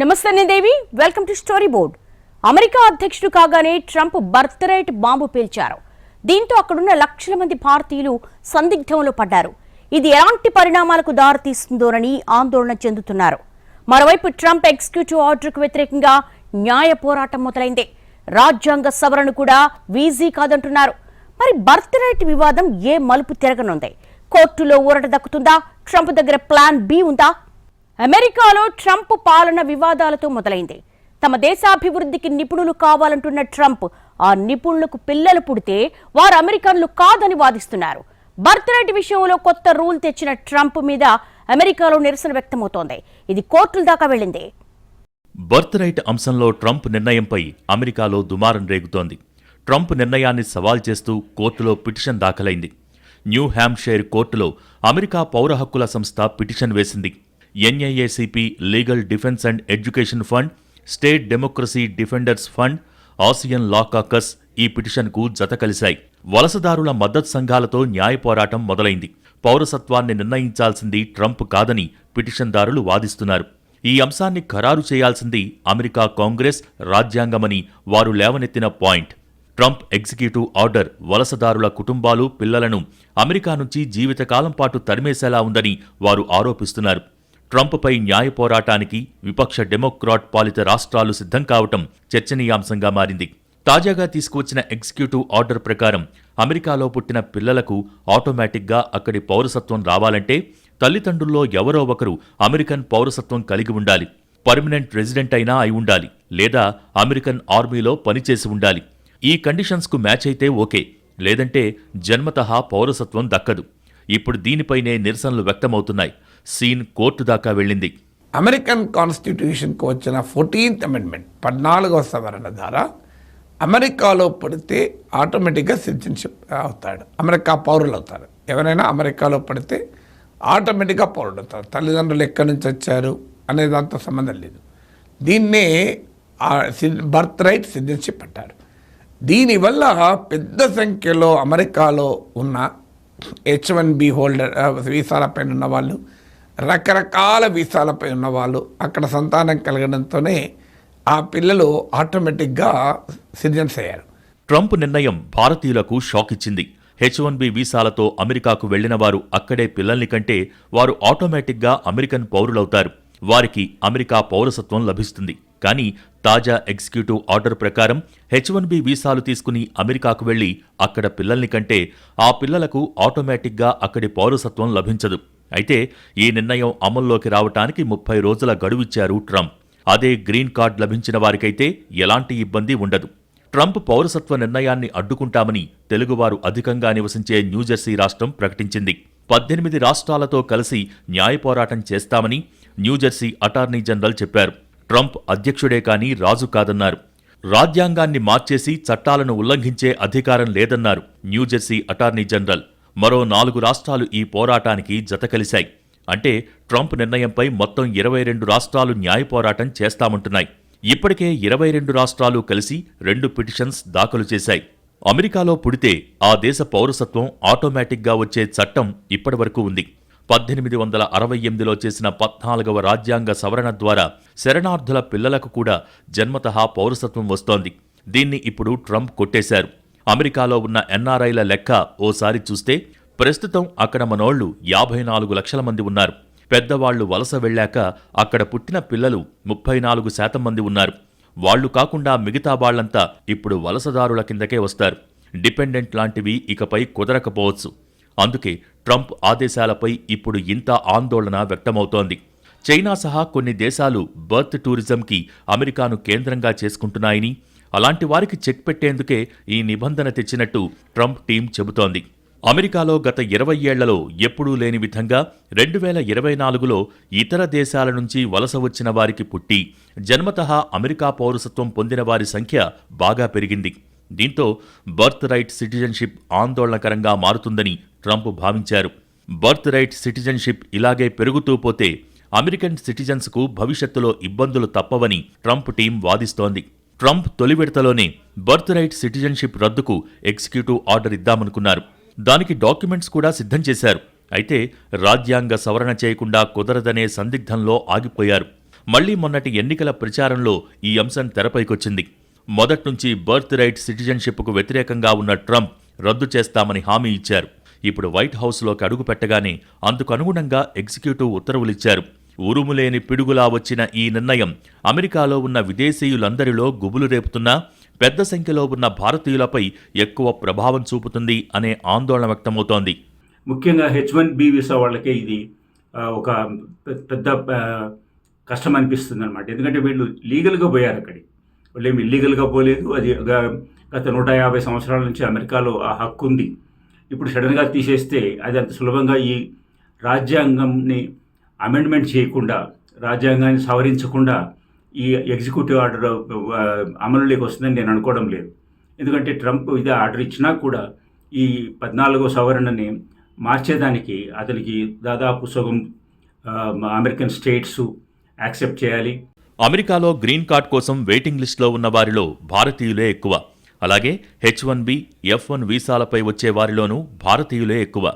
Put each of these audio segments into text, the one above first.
నమస్తే నేను Devi. Welcome to story board America అధ్యక్షుడు కాగానే ట్రంప్ బర్త్ రైట్ బాంబు పేల్చారు. దీంతో అక్కడున్న లక్షల మంది భారతీయులు సందిగ్ధంలో పడ్డారు. ఇది ఎలాంటి పరిణామాలకు దారితీస్తుందోనని ఆందోళన చెందుతున్నారు. మరోవైపు ట్రంప్ ఎగ్జిక్యూటివ్ ఆర్డర్కు వ్యతిరేకంగా న్యాయ పోరాటం మొదలైంది. రాజ్యాంగ సవరణ కూడా వీజీ కాదంటున్నారు. మరి బర్త్ రైట్ వివాదం ఏ మలుపు తిరగనుంది? కోర్టులో ఊరట దక్కుతుందా? ట్రంప్ దగ్గర ప్లాన్ బి ఉందా? అమెరికాలో ట్రంప్ పాలన వివాదాలతో మొదలైంది. తమ దేశాభివృద్ధికి నిపుణులు కావాలంటున్న ట్రంప్ ఆ నిపుణులకు పిల్లలు పుడితే వారు అమెరికన్లు కాదని వాదిస్తున్నారు. బర్త్ రైట్ విషయంలో కొత్త రూల్ తెచ్చిన ట్రంప్ మీద అమెరికాలో నిరసన వ్యక్తమవుతోంది. ఇది కోర్టుల దాకా వెళ్ళింది. బర్త్ రైట్ అంశంలో ట్రంప్ నిర్ణయంపై అమెరికాలో దుమారం రేగుతోంది. ట్రంప్ నిర్ణయాన్ని సవాల్ చేస్తూ కోర్టులో పిటిషన్ దాఖలైంది. న్యూ హ్యాంప్షైర్ కోర్టులో అమెరికా పౌర హక్కుల సంస్థ పిటిషన్ వేసింది. NAACP Legal Defense and Education Fund State Democracy Defenders Fund Asian Law Caucus ఈ పిటిషన్కు జత కలిశాయి. వలసదారుల మద్దతు సంఘాలతో న్యాయ పోరాటం మొదలైంది. పౌరసత్వాన్ని నిర్ణయించాల్సింది ట్రంప్ కాదని పిటిషన్దారులు వాదిస్తున్నారు. ఈ అంశాన్ని ఖరారు చేయాల్సింది అమెరికా కాంగ్రెస్ రాజ్యాంగమని వారు లేవనెత్తిన పాయింట్. ట్రంప్ ఎగ్జిక్యూటివ్ ఆర్డర్ వలసదారుల కుటుంబాలు పిల్లలను అమెరికా నుంచి జీవితకాలం పాటు తరిమేసేలా ఉందని వారు ఆరోపిస్తున్నారు. ట్రంప్పై న్యాయ పోరాటానికి విపక్ష డెమోక్రాట్ పాలిత రాష్ట్రాలు సిద్ధం కావటం చర్చనీయాంశంగా మారింది. తాజాగా తీసుకువచ్చిన ఎగ్జిక్యూటివ్ ఆర్డర్ ప్రకారం అమెరికాలో పుట్టిన పిల్లలకు ఆటోమేటిక్గా అక్కడి పౌరసత్వం రావాలంటే తల్లిదండ్రుల్లో ఎవరో ఒకరు అమెరికన్ పౌరసత్వం కలిగి ఉండాలి. పర్మనెంట్ రెసిడెంట్ అయినా అయి ఉండాలి లేదా అమెరికన్ ఆర్మీలో పనిచేసి ఉండాలి. ఈ కండిషన్స్కు మ్యాచ్ అయితే ఓకే లేదంటే జన్మతహా పౌరసత్వం దక్కదు. ఇప్పుడు దీనిపైనే నిరసనలు వ్యక్తమవుతున్నాయి. సీన్ కోర్టు దాకా వెళ్ళింది. అమెరికన్ కాన్స్టిట్యూషన్కు వచ్చిన ఫోర్టీన్త్ అమెండ్మెంట్ పద్నాలుగవ సవరణ ద్వారా అమెరికాలో పడితే ఆటోమేటిక్గా సిటిజన్షిప్ అవుతాడు. అమెరికా పౌరులు అవుతారు ఎవరైనా అమెరికాలో పడితే ఆటోమేటిక్గా పౌరులు అవుతారు తల్లిదండ్రులు ఎక్కడి నుంచి వచ్చారు అనే దాంతో సంబంధం లేదు. దీన్నే బర్త్ రైట్ సిటిజన్షిప్ అంటారు. దీనివల్ల పెద్ద సంఖ్యలో అమెరికాలో ఉన్న హెచ్ వన్ బి హోల్డర్ వీసాలపై ఉన్న వాళ్ళు రకరకాల వీసాలపై ఉన్న వాళ్ళు అక్కడ సంతానం కలగడంతోనే ఆ పిల్లలు ఆటోమేటిక్గా సిటిజన్స్ అయ్యారు. ట్రంప్ నిర్ణయం భారతీయులకు షాక్ ఇచ్చింది. హెచ్ వన్ బి వీసాలతో అమెరికాకు వెళ్ళిన వారు అక్కడే పిల్లల్ని కంటే వారు ఆటోమేటిక్గా అమెరికన్ పౌరులవుతారు. వారికి అమెరికా పౌరసత్వం లభిస్తుంది. కానీ తాజా ఎగ్జిక్యూటివ్ ఆర్డర్ ప్రకారం హెచ్ వన్ బి వీసాలు తీసుకుని అమెరికాకు వెళ్ళి అక్కడ పిల్లల్ని కంటే ఆ పిల్లలకు ఆటోమేటిక్గా అక్కడి పౌరసత్వం లభించదు. అయితే ఈ నిర్ణయం అమల్లోకి రావటానికి ముప్పై రోజుల గడువిచ్చారు ట్రంప్. అదే గ్రీన్ కార్డ్ లభించిన వారికైతే ఎలాంటి ఇబ్బంది ఉండదు. ట్రంప్ పౌరసత్వ నిర్ణయాన్ని అడ్డుకుంటామని తెలుగువారు అధికంగా నివసించే న్యూజెర్సీ రాష్ట్రం ప్రకటించింది. పద్దెనిమిది రాష్ట్రాలతో కలిసి న్యాయ పోరాటం చేస్తామని న్యూజెర్సీ అటార్నీ జనరల్ చెప్పారు. ట్రంప్ అధ్యక్షుడే కాని రాజు కాదన్నారు. రాజ్యాంగాన్ని మార్చేసి చట్టాలను ఉల్లంఘించే అధికారం లేదన్నారు న్యూజెర్సీ అటార్నీ జనరల్. మరో నాలుగు రాష్ట్రాలు ఈ పోరాటానికి జతకలిశాయి అంటే ట్రంప్ నిర్ణయంపై మొత్తం ఇరవై రెండు రాష్ట్రాలు న్యాయ పోరాటం చేస్తామంటున్నాయి. ఇప్పటికే ఇరవై రెండు రాష్ట్రాలు కలిసి రెండు పిటిషన్స్ దాఖలు చేశాయి. అమెరికాలో పుడితే ఆ దేశ పౌరసత్వం ఆటోమేటిక్గా వచ్చే చట్టం ఇప్పటివరకు ఉంది. పద్దెనిమిది వందల అరవై ఎనిమిదిలో చేసిన పద్నాలుగవ రాజ్యాంగ సవరణ ద్వారా శరణార్థుల పిల్లలకు కూడా జన్మతహా పౌరసత్వం వస్తోంది. దీన్ని ఇప్పుడు ట్రంప్ కొట్టేశారు. అమెరికాలో ఉన్న ఎన్ఆర్ఐల లెక్క ఓసారి చూస్తే ప్రస్తుతం అక్కడ మనోళ్ళు యాభై నాలుగు లక్షల మంది ఉన్నారు. పెద్దవాళ్ళు వలస వెళ్ళాక అక్కడ పుట్టిన పిల్లలు ముప్పై నాలుగు శాతం మంది ఉన్నారు. వాళ్ళు కాకుండా మిగతా వాళ్ళంతా ఇప్పుడు వలసదారుల కిందకే వస్తారు. డిపెండెంట్ లాంటివి ఇకపై కుదరకపోవచ్చు. అందుకే ట్రంప్ ఆదేశాలపై ఇప్పుడు ఇంత ఆందోళన వ్యక్తమవుతోంది. చైనా సహా కొన్ని దేశాలు బర్త్ టూరిజంకి అమెరికాను కేంద్రంగా చేసుకుంటున్నాయని అలాంటి వారికి చెక్ పెట్టేందుకే ఈ నిబంధన తెచ్చినట్టు ట్రంప్ టీం చెబుతోంది. అమెరికాలో గత ఇరవై ఏళ్ళలో ఎప్పుడూ లేని విధంగా రెండు వేల ఇరవై నాలుగులో ఇతర దేశాల నుంచి వలస వచ్చిన వారికి పుట్టి జన్మతః అమెరికా పౌరసత్వం పొందిన వారి సంఖ్య బాగా పెరిగింది. దీంతో బర్త్ రైట్ సిటిజన్షిప్ ఆందోళనకరంగా మారుతుందని ట్రంప్ భావించారు. బర్త్ రైట్ సిటిజన్షిప్ ఇలాగే పెరుగుతూ పోతే అమెరికన్ సిటిజన్స్కు భవిష్యత్తులో ఇబ్బందులు తప్పవని ట్రంప్ టీం వాదిస్తోంది. ట్రంప్ తొలి విడతలోనే బర్త్ రైట్ సిటిజన్షిప్ రద్దుకు ఎగ్జిక్యూటివ్ ఆర్డర్ ఇద్దామనుకున్నారు. దానికి డాక్యుమెంట్స్ కూడా సిద్ధం చేశారు. అయితే రాజ్యాంగ సవరణ చేయకుండా కుదరదనే సందిగ్ధంలో ఆగిపోయారు. మళ్ళీ మొన్నటి ఎన్నికల ప్రచారంలో ఈ అంశం తెరపైకొచ్చింది. మొదట్నుంచి బర్త్ రైట్ సిటిజన్షిప్కు వ్యతిరేకంగా ఉన్న ట్రంప్ రద్దు చేస్తామని హామీ ఇచ్చారు. ఇప్పుడు వైట్ హౌస్లోకి అడుగుపెట్టగానే అందుకు అనుగుణంగా ఎగ్జిక్యూటివ్ ఉత్తర్వులిచ్చారు. ఉరుములేని పిడుగులా వచ్చిన ఈ నిర్ణయం అమెరికాలో ఉన్న విదేశీయులందరిలో గుబులు రేపుతున్నా పెద్ద సంఖ్యలో ఉన్న భారతీయులపై ఎక్కువ ప్రభావం చూపుతుంది అనే ఆందోళన వ్యక్తమవుతోంది. ముఖ్యంగా హెచ్ వన్ బి వీసా వాళ్ళకే ఇది ఒక పెద్ద కష్టం అనిపిస్తుంది అనమాట ఎందుకంటే వీళ్ళు లీగల్గా పోయారు అక్కడికి వాళ్ళు ఏమి ఇల్లీగల్గా పోలేదు అది గత నూట యాభై సంవత్సరాల నుంచి అమెరికాలో ఆ హక్కు ఉంది ఇప్పుడు సడన్గా తీసేస్తే అది అంత సులభంగా ఈ రాజ్యాంగంని అమెండ్మెంట్ చేయకుండా రాజ్యాంగాన్ని సవరించకుండా ఈ ఎగ్జిక్యూటివ్ ఆర్డర్ అమలులోకి వస్తుందని నేను అనుకోవడం లేదు. ఎందుకంటే ట్రంప్ ఇది ఆర్డర్ ఇచ్చినా కూడా ఈ పద్నాలుగో సవరణని మార్చేదానికి అతనికి దాదాపు సగం అమెరికన్ స్టేట్స్ యాక్సెప్ట్ చేయాలి. అమెరికాలో గ్రీన్ కార్డ్ కోసం వెయిటింగ్ లిస్టులో ఉన్న వారిలో భారతీయులే ఎక్కువ. అలాగే H one B F one వీసాలపై వచ్చే వారిలోనూ భారతీయులే ఎక్కువ.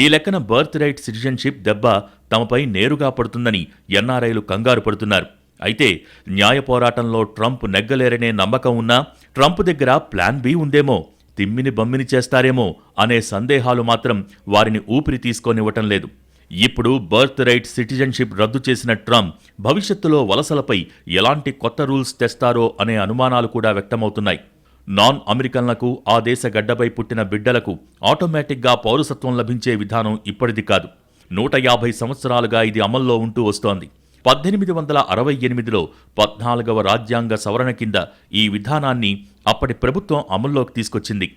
ఈ లెక్కన బర్త్ రైట్ సిటిజన్షిప్ దెబ్బ తమపై నేరుగా పడుతుందని ఎన్ఆర్ఐలు కంగారు పడుతున్నారు. అయితే న్యాయ పోరాటంలో ట్రంప్ నెగ్గలేరనే నమ్మకం ఉన్నా ట్రంప్ దగ్గర ప్లాన్ బి ఉందేమో తిమ్మిని బమ్మిని చేస్తారేమో అనే సందేహాలు మాత్రం వారిని ఊపిరి తీసుకోనివ్వటం లేదు. ఇప్పుడు బర్త్ రైట్ సిటిజన్షిప్ రద్దు చేసిన ట్రంప్ భవిష్యత్తులో వలసలపై ఎలాంటి కొత్త రూల్స్ తెస్తారో అనే అనుమానాలు కూడా వ్యక్తమవుతున్నాయి. నాన్ అమెరికన్లకు ఆ దేశ గడ్డపై పుట్టిన బిడ్డలకు ఆటోమేటిక్గా పౌరసత్వం లభించే విధానం ఇప్పటిది కాదు. నూట యాభై సంవత్సరాలుగా ఇది అమల్లో ఉంటూ వస్తోంది. పద్దెనిమిది వందల అరవై ఎనిమిదిలో పద్నాలుగవ రాజ్యాంగ సవరణ కింద ఈ విధానాన్ని అప్పటి ప్రభుత్వం అమల్లోకి తీసుకొచ్చింది.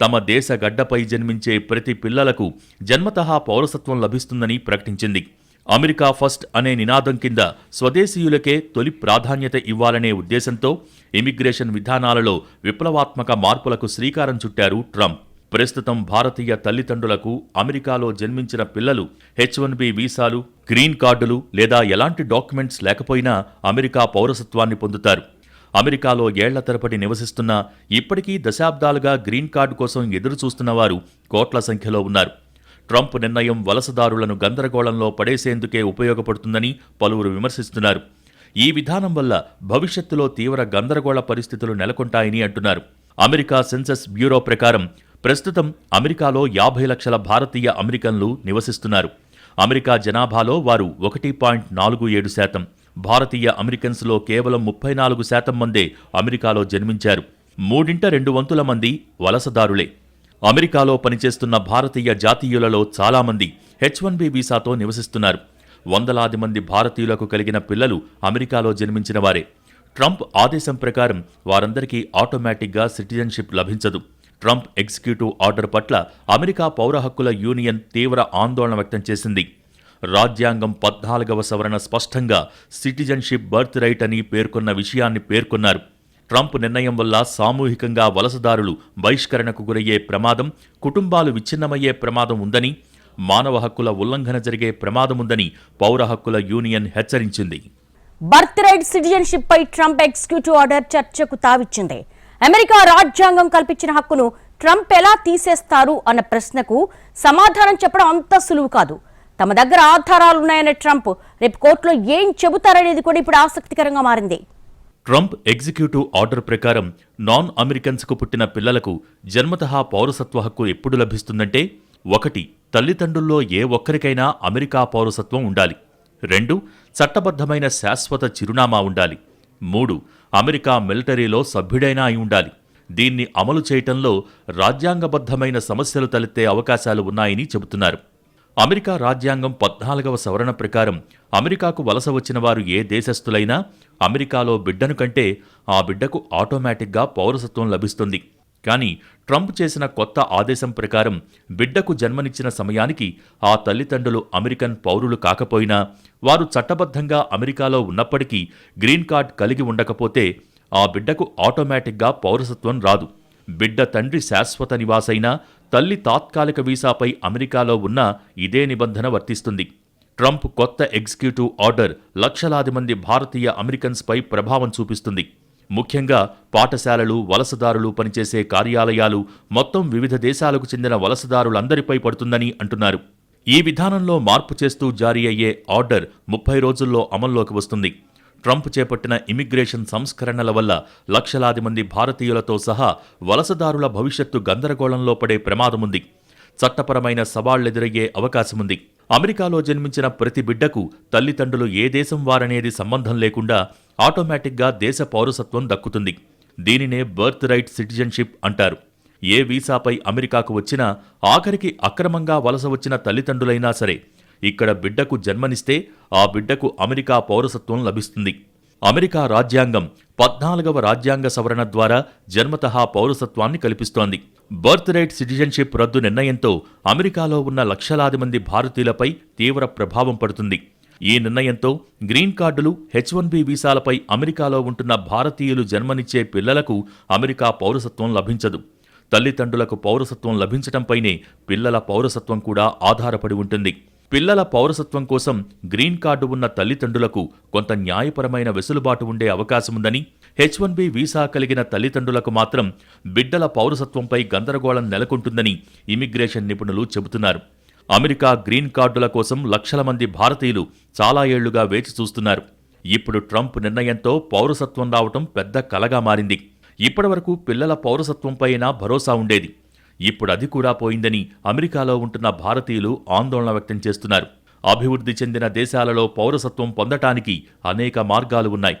తమ దేశ గడ్డపై జన్మించే ప్రతి పిల్లలకు జన్మతహా పౌరసత్వం లభిస్తుందని ప్రకటించింది. అమెరికా ఫస్ట్ అనే నినాదం కింద స్వదేశీయులకే తొలి ప్రాధాన్యత ఇవ్వాలనే ఉద్దేశంతో ఇమిగ్రేషన్ విధానాలలో విప్లవాత్మక మార్పులకు శ్రీకారం చుట్టారు ట్రంప్. ప్రస్తుతం భారతీయ తల్లిదండ్రులకు అమెరికాలో జన్మించిన పిల్లలు హెచ్ వన్ బి వీసాలు గ్రీన్ కార్డులు లేదా ఎలాంటి డాక్యుమెంట్స్ లేకపోయినా అమెరికా పౌరసత్వాన్ని పొందుతారు. అమెరికాలో ఏళ్ళ తరబడి నివసిస్తున్న ఇప్పటికీ దశాబ్దాలుగా గ్రీన్ కార్డు కోసం ఎదురుచూస్తున్న వారు కోట్ల సంఖ్యలో ఉన్నారు. ట్రంప్ నిర్ణయం వలసదారులను గందరగోళంలో పడేసేందుకే ఉపయోగపడుతుందని పలువురు విమర్శిస్తున్నారు. ఈ విధానం వల్ల భవిష్యత్తులో తీవ్ర గందరగోళ పరిస్థితులు నెలకొంటాయని అంటున్నారు. అమెరికా సెన్సస్ బ్యూరో ప్రకారం ప్రస్తుతం అమెరికాలో యాభై లక్షల భారతీయ అమెరికన్లు నివసిస్తున్నారు. అమెరికా జనాభాలో వారు ఒకటి పాయింట్ నాలుగు ఏడు శాతం భారతీయ అమెరికన్స్లో కేవలం ముప్పై నాలుగు శాతం మందే అమెరికాలో జన్మించారు. మూడింట రెండు వంతుల మంది వలసదారులే. అమెరికాలో పనిచేస్తున్న భారతీయ జాతీయులలో చాలామంది హెచ్ వన్ బి వీసాతో నివసిస్తున్నారు. వందలాది మంది భారతీయులకు కలిగిన పిల్లలు అమెరికాలో జన్మించిన వారే. ట్రంప్ ఆదేశం ప్రకారం వారందరికీ ఆటోమేటిక్గా సిటిజన్షిప్ లభించదు. ట్రంప్ ఎగ్జిక్యూటివ్ ఆర్డర్ పట్ల అమెరికా పౌర హక్కుల యూనియన్ తీవ్ర ఆందోళన వ్యక్తం చేసింది. రాజ్యాంగం పద్నాలుగవ సవరణ స్పష్టంగా సిటిజన్షిప్ బర్త్ రైట్ అని పేర్కొన్న విషయాన్ని పేర్కొన్నారు. ట్రంప్ నిర్ణయం వల్ల సామూహికంగా వలసదారులు బహిష్కరణకు గురయ్యే ప్రమాదం కుటుంబాలు విచ్ఛిన్నమయ్యే ప్రమాదం ఉందని మానవ హక్కుల ఉల్లంఘన జరిగే ప్రమాదముందని పౌర హక్కుల యూనియన్ హెచ్చరించింది. బర్త్ రైట్ సిటిజన్షిప్ పై ట్రంప్ ఎగ్జిక్యూటివ్ ఆర్డర్ చర్చకు తావిచ్చింది. అమెరికా రాజ్యాంగం కల్పించిన హక్కును ట్రంప్ ఎలా తీసేస్తారు అన్న ప్రశ్నకు సమాధానం చెప్పడం అంత సులువు కాదు. తమ దగ్గర ఆధారాలున్నాయన్న ట్రంప్ రేపు కోర్టులో ఏం చెబుతారనేది కూడా ఇప్పుడు ఆసక్తికరంగా మారింది. ట్రంప్ ఎగ్జిక్యూటివ్ ఆర్డర్ ప్రకారం నాన్ అమెరికన్స్కు పుట్టిన పిల్లలకు జన్మతహా పౌరసత్వ హక్కు ఎప్పుడు లభిస్తుందంటే ఒకటి తల్లిదండ్రుల్లో ఏ ఒక్కరికైనా అమెరికా పౌరసత్వం ఉండాలి. రెండు చట్టబద్ధమైన శాశ్వత చిరునామా ఉండాలి. మూడు. అమెరికా మిలిటరీలో సభ్యుడైనా అయి ఉండాలి. దీన్ని అమలు చేయటంలో రాజ్యాంగబద్ధమైన సమస్యలు తలెత్తే అవకాశాలు ఉన్నాయని చెబుతున్నారు. అమెరికా రాజ్యాంగం పద్నాలుగవ సవరణ ప్రకారం అమెరికాకు వలస వచ్చిన వారు ఏ దేశస్థులైనా అమెరికాలో బిడ్డను కంటే ఆ బిడ్డకు ఆటోమేటిక్గా పౌరసత్వం లభిస్తుంది. కానీ ట్రంప్ చేసిన కొత్త ఆదేశం ప్రకారం బిడ్డకు జన్మనిచ్చిన సమయానికి ఆ తల్లిదండ్రులు అమెరికన్ పౌరులు కాకపోయినా వారు చట్టబద్ధంగా అమెరికాలో ఉన్నప్పటికీ గ్రీన్ కార్డ్ కలిగి ఉండకపోతే ఆ బిడ్డకు ఆటోమేటిక్గా పౌరసత్వం రాదు. బిడ్డ తండ్రి శాశ్వత నివాసైనా తల్లి తాత్కాలిక వీసాపై అమెరికాలో ఉన్న ఇదే నిబంధన వర్తిస్తుంది. ట్రంప్ కొత్త ఎగ్జిక్యూటివ్ ఆర్డర్ లక్షలాది మంది భారతీయ అమెరికన్స్పై ప్రభావం చూపిస్తుంది. ముఖ్యంగా పాఠశాలలు వలసదారులు పనిచేసే కార్యాలయాలు మొత్తం వివిధ దేశాలకు చెందిన వలసదారులందరిపై పడుతుందని అంటున్నారు. ఈ విధానంలో మార్పు చేస్తూ జారీ అయ్యే ఆర్డర్ ముప్పై రోజుల్లో అమల్లోకి వస్తుంది. ట్రంప్ చేపట్టిన ఇమిగ్రేషన్ సంస్కరణల వల్ల లక్షలాది మంది భారతీయులతో సహా వలసదారుల భవిష్యత్తు గందరగోళంలో పడే ప్రమాదముంది. చట్టపరమైన సవాళ్ళెదురయ్యే అవకాశముంది. అమెరికాలో జన్మించిన ప్రతి బిడ్డకు తల్లిదండ్రులు ఏ దేశం వారనేది సంబంధం లేకుండా ఆటోమేటిక్గా దేశ పౌరసత్వం దక్కుతుంది. దీనినే బర్త్ రైట్ సిటిజన్షిప్ అంటారు. ఏ వీసాపై అమెరికాకు వచ్చినా ఆఖరికి అక్రమంగా వలస వచ్చిన తల్లిదండ్రులైనా సరే ఇక్కడ బిడ్డకు జన్మనిస్తే ఆ బిడ్డకు అమెరికా పౌరసత్వం లభిస్తుంది. అమెరికా రాజ్యాంగం పద్నాలుగవ రాజ్యాంగ సవరణ ద్వారా జన్మతహా పౌరసత్వాన్ని కల్పిస్తోంది. బర్త్ రైట్ సిటిజన్షిప్ రద్దు నిర్ణయంతో అమెరికాలో ఉన్న లక్షలాది మంది భారతీయులపై తీవ్ర ప్రభావం పడుతుంది. ఈ నిర్ణయంతో గ్రీన్ కార్డులు హెచ్ వన్ బి వీసాలపై అమెరికాలో ఉంటున్న భారతీయులు జన్మనిచ్చే పిల్లలకు అమెరికా పౌరసత్వం లభించదు. తల్లిదండ్రులకు పౌరసత్వం లభించటంపైనే పిల్లల పౌరసత్వం కూడా ఆధారపడి ఉంటుంది. పిల్లల పౌరసత్వం కోసం గ్రీన్ కార్డు ఉన్న తల్లిదండ్రులకు కొంత న్యాయపరమైన వెసులుబాటు ఉండే అవకాశముందని హెచ్ వన్ బి వీసా కలిగిన తల్లిదండ్రులకు మాత్రం బిడ్డల పౌరసత్వంపై గందరగోళం నెలకొంటుందని ఇమిగ్రేషన్ నిపుణులు చెబుతున్నారు. అమెరికా గ్రీన్ కార్డుల కోసం లక్షల మంది భారతీయులు చాలా ఏళ్ళుగా వేచి చూస్తున్నారు. ఇప్పుడు ట్రంప్ నిర్ణయంతో పౌరసత్వం రావటం పెద్ద కలగా మారింది. ఇప్పటివరకు పిల్లల పౌరసత్వంపైనా భరోసా ఉండేది. ఇప్పుడు అది కూడా పోయిందని అమెరికాలో ఉంటున్న భారతీయులు ఆందోళన వ్యక్తం చేస్తున్నారు. అభివృద్ధి చెందిన దేశాలలో పౌరసత్వం పొందటానికి అనేక మార్గాలు ఉన్నాయి.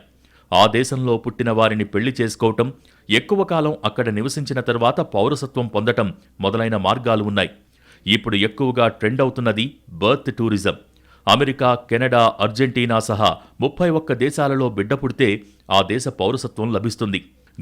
ఆ దేశంలో పుట్టిన వారిని పెళ్ళి చేసుకోవటం ఎక్కువ కాలం అక్కడ నివసించిన తర్వాత పౌరసత్వం పొందటం మొదలైన మార్గాలు ఉన్నాయి. ఇప్పుడు ఎక్కువగా ట్రెండ్ అవుతున్నది birth tourism. America Canada Argentina సహా ముప్పై ఒక్క దేశాలలో బిడ్డ పుడితే ఆ దేశ పౌరసత్వం లభిస్తుంది.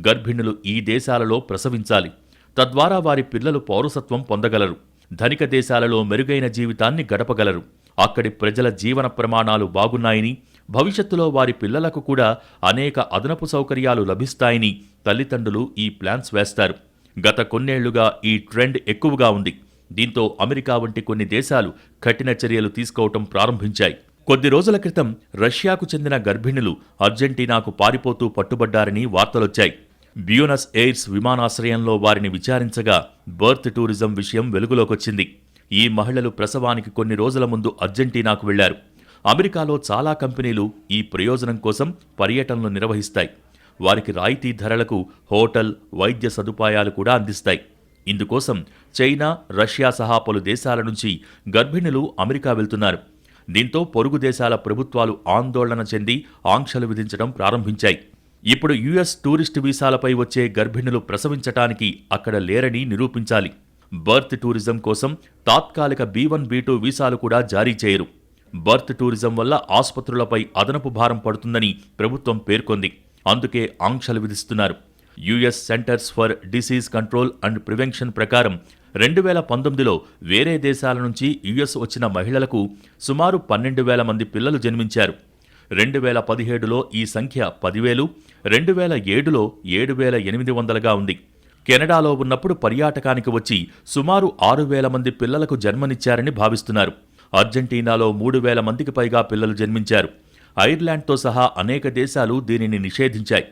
గర్భిణులు ఈ దేశాలలో ప్రసవించాలి. తద్వారా వారి పిల్లలు పౌరసత్వం పొందగలరు. ధనిక దేశాలలో మెరుగైన జీవితాన్ని గడపగలరు. అక్కడి ప్రజల జీవన ప్రమాణాలు బాగున్నాయని భవిష్యత్తులో వారి పిల్లలకు కూడా అనేక అదనపు సౌకర్యాలు లభిస్తాయని తల్లిదండ్రులు ఈ ప్లాన్స్ వేస్తారు. గత కొన్నేళ్ళుగా ఈ ట్రెండ్ ఎక్కువగా ఉంది. దీంతో అమెరికా వంటి కొన్ని దేశాలు కఠిన చర్యలు తీసుకోవటం ప్రారంభించాయి. కొద్ది రోజుల క్రితం రష్యాకు చెందిన గర్భిణులు అర్జెంటీనాకు పారిపోతూ పట్టుబడ్డారని వార్తలొచ్చాయి. బ్యూనస్ ఎయిర్స్ విమానాశ్రయంలో వారిని విచారించగా బర్త్ టూరిజం విషయం వెలుగులోకొచ్చింది. ఈ మహిళలు ప్రసవానికి కొన్ని రోజుల ముందు అర్జెంటీనాకు వెళ్ళారు. అమెరికాలో చాలా కంపెనీలు ఈ ప్రయోజనం కోసం పర్యటనలు నిర్వహిస్తాయి. వారికి రాయితీ ధరలకు హోటల్ వైద్య సదుపాయాలు కూడా అందిస్తాయి. ఇందుకోసం చైనా రష్యా సహా పలు దేశాల నుంచి గర్భిణులు అమెరికా వెళ్తున్నారు. దీంతో పొరుగు దేశాల ప్రభుత్వాలు ఆందోళన చెంది ఆంక్షలు విధించడం ప్రారంభించాయి. ఇప్పుడు యుఎస్ టూరిస్ట్ వీసాలపై వచ్చే గర్భిణులు ప్రసవించటానికి అక్కడ లేరని నిరూపించాలి. బర్త్ టూరిజం కోసం తాత్కాలిక బీ వన్ బీ టూ వీసాలు కూడా జారీ చేయరు. బర్త్ టూరిజం వల్ల ఆసుపత్రులపై అదనపు భారం పడుతుందని ప్రభుత్వం పేర్కొంది. అందుకే ఆంక్షలు విధిస్తున్నారు. US Centers for Disease Control and Prevention ప్రకారం రెండు వేల పంతొమ్మిదిలో వేరే దేశాల నుంచి యుఎస్ వచ్చిన మహిళలకు సుమారు పన్నెండు వేల మంది పిల్లలు జన్మించారు. రెండు వేల పదిహేడులో ఈ సంఖ్య పదివేలు రెండు వేల ఏడులో ఏడు వేల ఎనిమిది వందలుగా ఉంది. కెనడాలో ఉన్నప్పుడు పర్యాటకానికి వచ్చి సుమారు ఆరు వేల మంది పిల్లలకు జన్మనిచ్చారని భావిస్తున్నారు. అర్జెంటీనాలో మూడు వేల మందికి పైగా పిల్లలు జన్మించారు. ఐర్లాండ్తో సహా అనేక దేశాలు దీనిని నిషేధించాయి.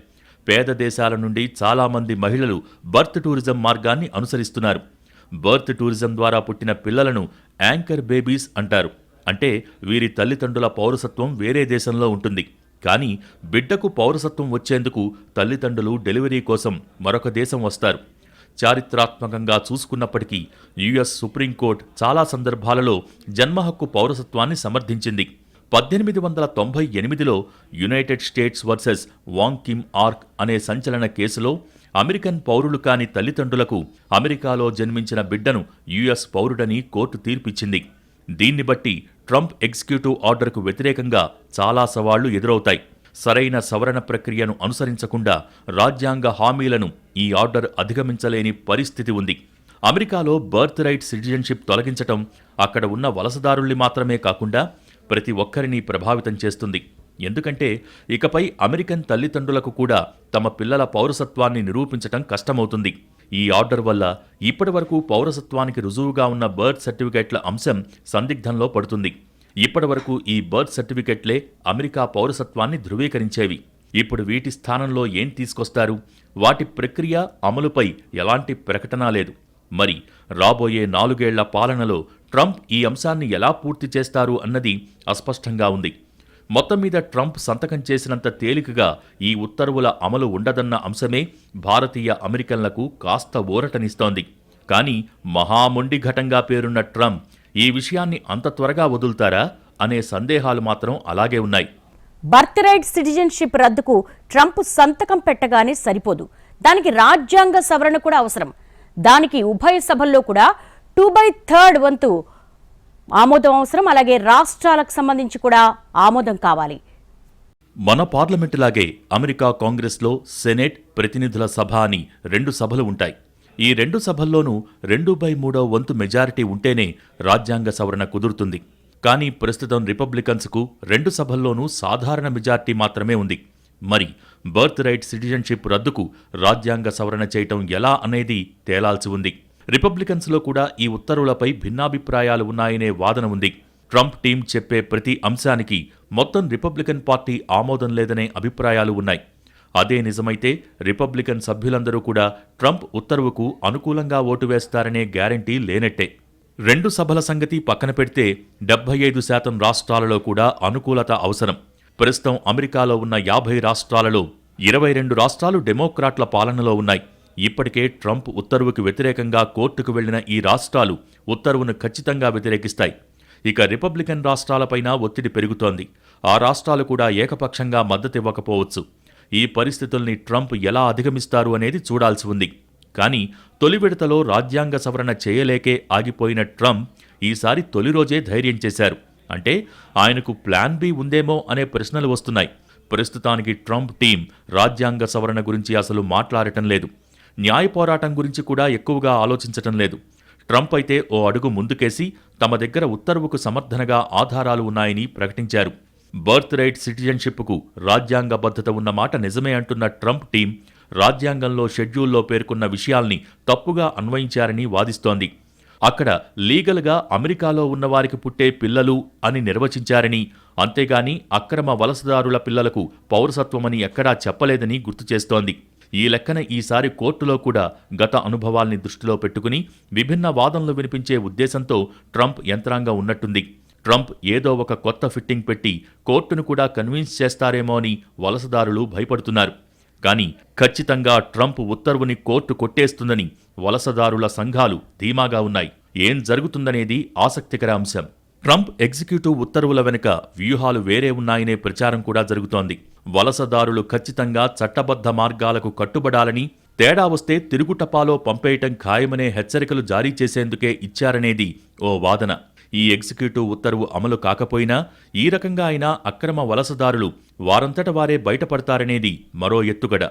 పేద దేశాల నుండి చాలామంది మహిళలు బర్త్ టూరిజం మార్గాన్ని అనుసరిస్తున్నారు. బర్త్ టూరిజం ద్వారా పుట్టిన పిల్లలను యాంకర్ బేబీస్ అంటారు. అంటే వీరి తల్లిదండ్రుల పౌరసత్వం వేరే దేశంలో ఉంటుంది. కానీ బిడ్డకు పౌరసత్వం వచ్చేందుకు తల్లిదండ్రులు డెలివరీ కోసం మరొక దేశం వస్తారు. చారిత్రాత్మకంగా చూసుకున్నప్పటికీ యుఎస్ సుప్రీంకోర్టు చాలా సందర్భాలలో జన్మ హక్కు పౌరసత్వాన్ని సమర్థించింది. పద్దెనిమిది వందల తొంభై ఎనిమిదిలో United States versus Wong Kim Ark అనే సంచలన కేసులో అమెరికన్ పౌరులు కాని తల్లిదండ్రులకు అమెరికాలో జన్మించిన బిడ్డను యుఎస్ పౌరుడని కోర్టు తీర్పిచ్చింది. దీన్ని బట్టి ట్రంప్ ఎగ్జిక్యూటివ్ ఆర్డర్కు వ్యతిరేకంగా చాలా సవాళ్ళు ఎదురవుతాయి. సరైన సవరణ ప్రక్రియను అనుసరించకుండా రాజ్యాంగ హామీలను ఈ ఆర్డర్ అధిగమించలేని పరిస్థితి ఉంది. అమెరికాలో బర్త్ రైట్ సిటిజన్షిప్ తొలగించటం అక్కడ ఉన్న వలసదారుల్ని మాత్రమే కాకుండా ప్రతి ఒక్కరిని ప్రభావితం చేస్తుంది. ఎందుకంటే ఇకపై అమెరికన్ తల్లిదండ్రులకు కూడా తమ పిల్లల పౌరసత్వాన్ని నిరూపించటం కష్టమవుతుంది. ఈ ఆర్డర్ వల్ల ఇప్పటివరకు పౌరసత్వానికి రుజువుగా ఉన్న బర్త్ సర్టిఫికెట్ల అంశం సందిగ్ధంలో పడుతుంది. ఇప్పటివరకు ఈ బర్త్ సర్టిఫికెట్లే అమెరికా పౌరసత్వాన్ని ధృవీకరించేవి. ఇప్పుడు వీటి స్థానంలో ఏం తీసుకొస్తారు? వాటి ప్రక్రియ అమలుపై ఎలాంటి ప్రకటన లేదు. మరి రాబోయే నాలుగేళ్ళ పాలనలో ట్రంప్ ఈ అంశాన్ని ఎలా పూర్తి చేస్తారు అన్నది అస్పష్టంగా ఉంది. మొత్తం మీద ట్రంప్ సంతకం చేసినంత తేలికగా ఈ ఉత్తర్వుల అమలు ఉండదన్న అంశమే భారతీయ అమెరికన్లకు కాస్త ఊరటనిస్తోంది. కానీ మహామొండి ఘటంగా పేరున్న ట్రంప్ ఈ విషయాన్ని అంత త్వరగా వదులుతారా అనే సందేహాలు మాత్రం అలాగే ఉన్నాయి. బర్త్ రైట్ సిటిజన్షిప్ రద్దుకు ట్రంప్ సంతకం పెట్టగానే సరిపోదు. దానికి రాజ్యాంగ సవరణ కూడా అవసరం. దానికి ఉభయ సభల్లో కూడా టూ బై థర్డ్ వంతు ఆమోదం అవసరం అలాగే రాష్ట్రాలకు సంబంధించి కూడా ఆమోదం కావాలి. మన పార్లమెంటులాగే అమెరికా కాంగ్రెస్లో సెనేట్ ప్రతినిధుల సభ అని రెండు సభలు ఉంటాయి. ఈ రెండు సభల్లోనూ రెండు బై మూడో వంతు మెజారిటీ ఉంటేనే రాజ్యాంగ సవరణ కుదురుతుంది. కానీ ప్రస్తుతం రిపబ్లికన్స్కు రెండు సభల్లోనూ సాధారణ మెజార్టీ మాత్రమే ఉంది. మరి బర్త్ రైట్ సిటిజన్షిప్ రద్దుకు రాజ్యాంగ సవరణ చేయటం ఎలా అనేది తేలాల్సి ఉంది. రిపబ్లికన్స్లో కూడా ఈ ఉత్తర్వులపై భిన్నాభిప్రాయాలు ఉన్నాయనే వాదన ఉంది. ట్రంప్ టీం చెప్పే ప్రతి అంశానికి మొత్తం రిపబ్లికన్ పార్టీ ఆమోదం లేదనే అభిప్రాయాలు ఉన్నాయి. అదే నిజమైతే రిపబ్లికన్ సభ్యులందరూ కూడా ట్రంప్ ఉత్తర్వుకు అనుకూలంగా ఓటు వేస్తారనే గ్యారంటీ లేనట్టే. రెండు సభల సంగతి పక్కన పెడితే డెబ్బై ఐదు శాతం రాష్ట్రాలలో కూడా అనుకూలత అవసరం. ప్రస్తుతం అమెరికాలో ఉన్న యాభై రాష్ట్రాలలో ఇరవై రెండు రాష్ట్రాలు డెమోక్రాట్ల పాలనలో ఉన్నాయి. ఇప్పటికే ట్రంప్ ఉత్తర్వుకు వ్యతిరేకంగా కోర్టుకు వెళ్ళిన ఈ రాష్ట్రాలు ఉత్తర్వును ఖచ్చితంగా వ్యతిరేకిస్తాయి. ఇక రిపబ్లికన్ రాష్ట్రాలపైన ఒత్తిడి పెరుగుతోంది. ఆ రాష్ట్రాలు కూడా ఏకపక్షంగా మద్దతివ్వకపోవచ్చు. ఈ పరిస్థితుల్ని ట్రంప్ ఎలా అధిగమిస్తారు అనేది చూడాల్సి ఉంది. కానీ తొలి విడతలో రాజ్యాంగ సవరణ చేయలేకే ఆగిపోయిన ట్రంప్ ఈసారి తొలి రోజే ధైర్యం చేశారు. అంటే ఆయనకు ప్లాన్ బి ఉందేమో అనే ప్రశ్నలు వస్తున్నాయి. ప్రస్తుతానికి ట్రంప్ టీం రాజ్యాంగ సవరణ గురించి అసలు మాట్లాడటం లేదు. న్యాయ పోరాటం గురించి కూడా ఎక్కువగా ఆలోచించటం లేదు. ట్రంప్ అయితే ఓ అడుగు ముందుకేసి తమ దగ్గర ఉత్తర్వుకు సమర్థనగా ఆధారాలు ఉన్నాయని ప్రకటించారు. బర్త్ రైట్ సిటిజన్షిప్కు రాజ్యాంగబద్ధత ఉన్న మాట నిజమే అంటున్న ట్రంప్ టీం రాజ్యాంగంలో షెడ్యూల్లో పేర్కొన్న విషయాల్ని తప్పుగా అన్వయించారని వాదిస్తోంది. అక్కడ లీగల్గా అమెరికాలో ఉన్నవారికి పుట్టే పిల్లలు అని నిర్వచించారని అంతేగాని అక్రమ వలసదారుల పిల్లలకు పౌరసత్వమని ఎక్కడా చెప్పలేదని గుర్తు చేస్తోంది. ఈ లెక్కన ఈసారి కోర్టులో కూడా గత అనుభవాల్ని దృష్టిలో పెట్టుకుని విభిన్న వాదనలు వినిపించే ఉద్దేశంతో ట్రంప్ యంత్రాంగం ఉన్నట్టుంది. ట్రంప్ ఏదో ఒక కొత్త ఫిట్టింగ్ పెట్టి కోర్టును కూడా కన్విన్స్ చేస్తారేమో అని వలసదారులు భయపడుతున్నారు. కానీ ఖచ్చితంగా ట్రంప్ ఉత్తర్వుని కోర్టు కొట్టేస్తుందని వలసదారుల సంఘాలు ధీమాగా ఉన్నాయి. ఏం జరుగుతుందనేది ఆసక్తికర అంశం. ట్రంప్ ఎగ్జిక్యూటివ్ ఉత్తర్వుల వెనుక వ్యూహాలు వేరే ఉన్నాయనే ప్రచారం కూడా జరుగుతోంది. వలసదారులు ఖచ్చితంగా చట్టబద్ధ మార్గాలకు కట్టుబడాలని తేడా వస్తే తిరుగుటపాలో పంపేయటం ఖాయమనే హెచ్చరికలు జారీ చేసేందుకే ఇచ్చారనేది ఓ వాదన. ఈ ఎగ్జిక్యూటివ్ ఉత్తర్వు అమలు కాకపోయినా ఈ రకంగా అయినా అక్రమ వలసదారులు వారంతట వారే బయటపడతారనేది మరో ఎత్తుగడ.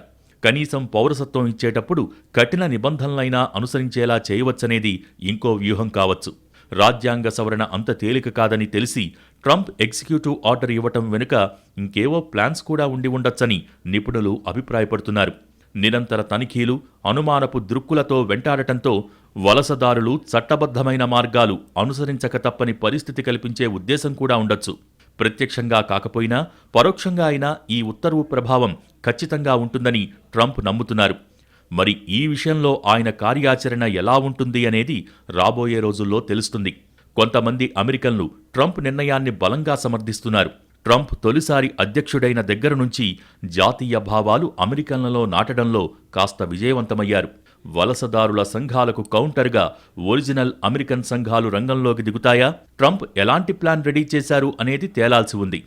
కనీసం పౌరసత్వం ఇచ్చేటప్పుడు కఠిన నిబంధనలైనా అనుసరించేలా చేయవచ్చనేది ఇంకో వ్యూహం కావచ్చు. రాజ్యాంగ సవరణ అంత తేలిక కాదని తెలిసి ట్రంప్ ఎగ్జిక్యూటివ్ ఆర్డర్ ఇవ్వటం వెనుక ఇంకేవో ప్లాన్స్ కూడా ఉండి ఉండొచ్చని నిపుణులు అభిప్రాయపడుతున్నారు. నిరంతర తనిఖీలు అనుమానపు దృక్కులతో వెంటాడటంతో వలసదారులు చట్టబద్ధమైన మార్గాలు అనుసరించక తప్పని పరిస్థితి కల్పించే ఉద్దేశం కూడా ఉండొచ్చు. ప్రత్యక్షంగా కాకపోయినా పరోక్షంగా అయినా ఈ ఉత్తర్వు ప్రభావం ఖచ్చితంగా ఉంటుందని ట్రంప్ నమ్ముతున్నారు. మరి ఈ విషయంలో ఆయన కార్యాచరణ ఎలా ఉంటుంది అనేది రాబోయే రోజుల్లో తెలుస్తుంది. కొంతమంది అమెరికన్లు ట్రంప్ నిర్ణయాన్ని బలంగా సమర్థిస్తున్నారు. ట్రంప్ తొలిసారి అధ్యక్షుడైన దగ్గర నుంచి జాతీయ భావాలు అమెరికన్లలో నాటడంలో కాస్త విజయవంతమయ్యారు. వలసదారుల సంఘాలకు కౌంటర్గా ఒరిజినల్ అమెరికన్ సంఘాలు రంగంలోకి దిగుతాయా? ట్రంప్ ఎలాంటి ప్లాన్ రెడీ చేశారు అనేది తేలాల్సి ఉంది.